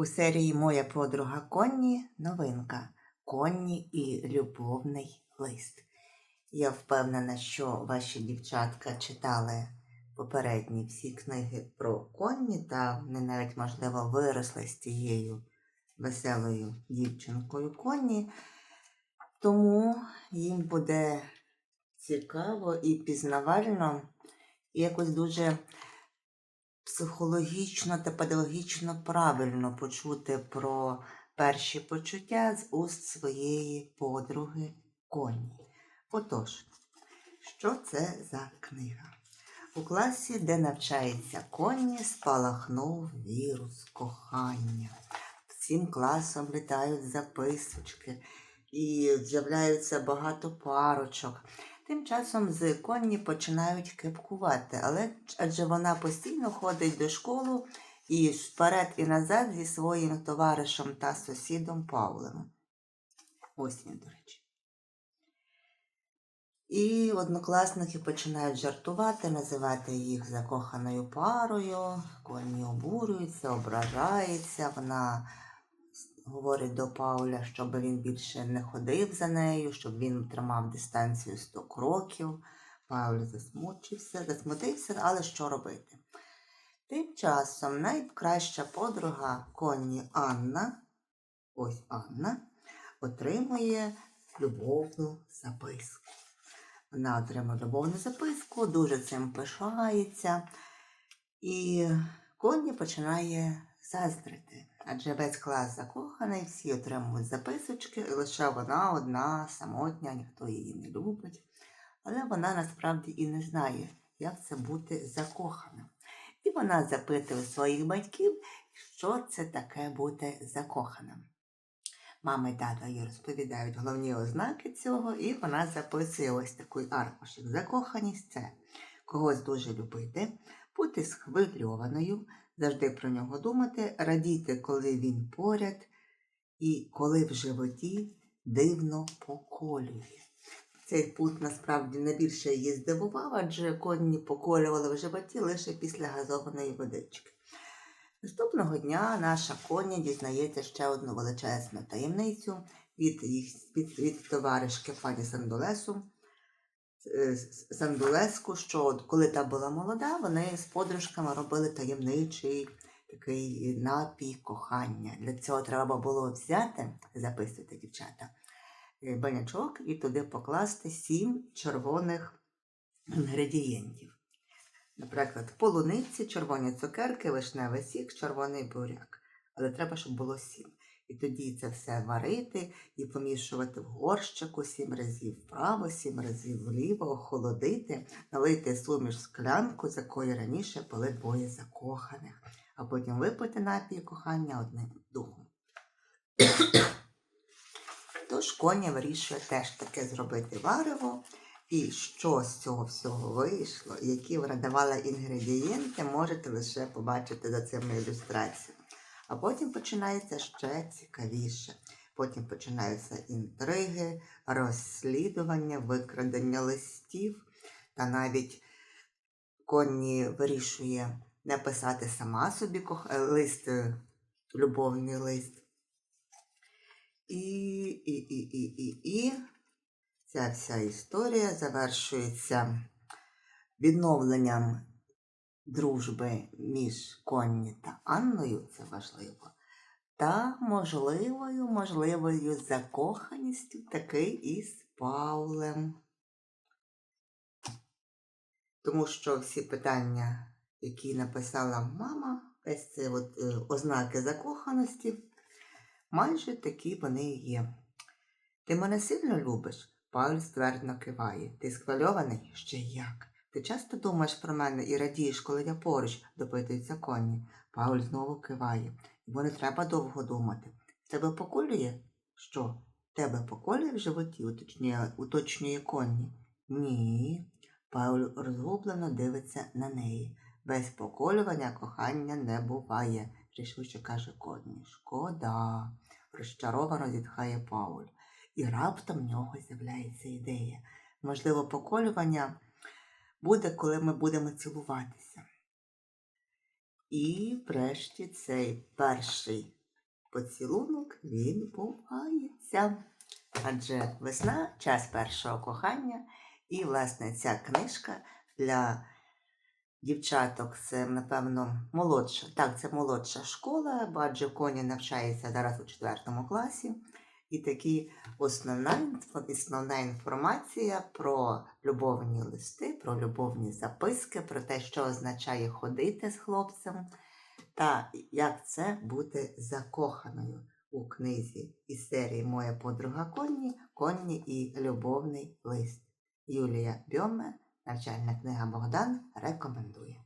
У серії Моя подруга Конні новинка Конні і любовний лист. Я впевнена, що ваші дівчатка читали попередні всі книги про Конні, та вони навіть, можливо, виросли з цією веселою дівчинкою Конні. Тому їм буде цікаво і пізнавально, і якось дуже психологічно та педагогічно правильно почути про перші почуття з уст своєї подруги Коні. Отож, що це за книга? У класі, де навчається Конні, спалахнув вірус кохання. Всім класом літають записочки і з'являються багато парочок. Тим часом з Конні починають кепкувати, але адже вона постійно ходить до школи і вперед і назад зі своїм товаришем та сусідом Павлем. Ось він, до речі. І однокласники починають жартувати, називати їх закоханою парою. Конні обурюється, ображається. Вона говорить до Пауля, щоб він більше не ходив за нею, щоб він тримав дистанцію 100 кроків. Пауль засмучився, засмутився, але що робити? Тим часом найкраща подруга Конні Анна, ось Анна, отримує любовну записку. Вона отримує любовну записку, дуже цим пишається. І Конні починає заздрити. Адже весь клас закоханий, всі отримують записочки, і лише вона одна, самотня, ніхто її не любить. Але вона насправді і не знає, як це бути закоханим. І вона запитує своїх батьків, що це таке бути закоханим. Мама і тата їй розповідають головні ознаки цього, і вона записує ось такий аркушик. Закоханість це когось дуже любити, бути схвильованою, завжди про нього думати, радіти, коли він поряд, і коли в животі дивно поколює. Цей пункт насправді найбільше її здивував, адже коні поколювали в животі лише після газованої водички. Наступного дня наша коня дізнається ще одну величезну таємницю від, їх, від, від товаришки пані Сандулесу. Е, Сандулеску, що коли та була молода, вони з подружками робили таємничий такий напій кохання. Для цього треба було взяти, записуйте, дівчата, е, банячок і туди покласти сім червоних інгредієнтів. Наприклад, полуниці, червоні цукерки, вишневий сік, червоний буряк. Але треба, щоб було сім. І тоді це все варити і помішувати в горщику сім разів вправо, сім разів вліво, охолодити, налити суміш в склянку, з якої раніше пили двоє закоханих, а потім випити напій кохання одним духом. Тож коня вирішує теж таке зробити варево. І що з цього всього вийшло, які вона давала інгредієнти, можете лише побачити за цими ілюстраціями. А потім починається ще цікавіше. Потім починаються інтриги, розслідування, викрадення листів. Та навіть Конні вирішує написати сама собі кох... лист, любовний лист. І, і, і, і, і, і ця вся історія завершується відновленням дружби між Конні та Анною, це важливо, та можливою, можливою закоханістю таки із Павлем. Тому що всі питання, які написала мама, ось це от, е, ознаки закоханості, майже такі вони і є. Ти мене сильно любиш? Павел ствердно киває. Ти схвильований? Ще як? Ти часто думаєш про мене і радієш, коли я поруч, допитується Конні. Пауль знову киває. Йому не треба довго думати. Тебе поколює? Що? Тебе поколює в животі? уточнює, уточнює Конні. Ні. Пауль розгублено дивиться на неї. Без поколювання кохання не буває, рішуче каже Конні. Шкода. Розчаровано зітхає Пауль. І раптом в нього з'являється ідея. Можливо, поколювання буде, коли ми будемо цілуватися. І врешті цей перший поцілунок відбувається. Адже весна час першого кохання, і, власне, ця книжка для дівчаток це, напевно, молодша. Так, це молодша школа, бо адже Коні навчається зараз у четвертому класі. І такі основна, основна інформація про любовні листи, про любовні записки, про те, що означає ходити з хлопцем, та як це бути закоханою у книзі із серії Моя подруга Конні, Конні і Любовний лист. Юлія Бьоме, навчальна книга Богдан рекомендує.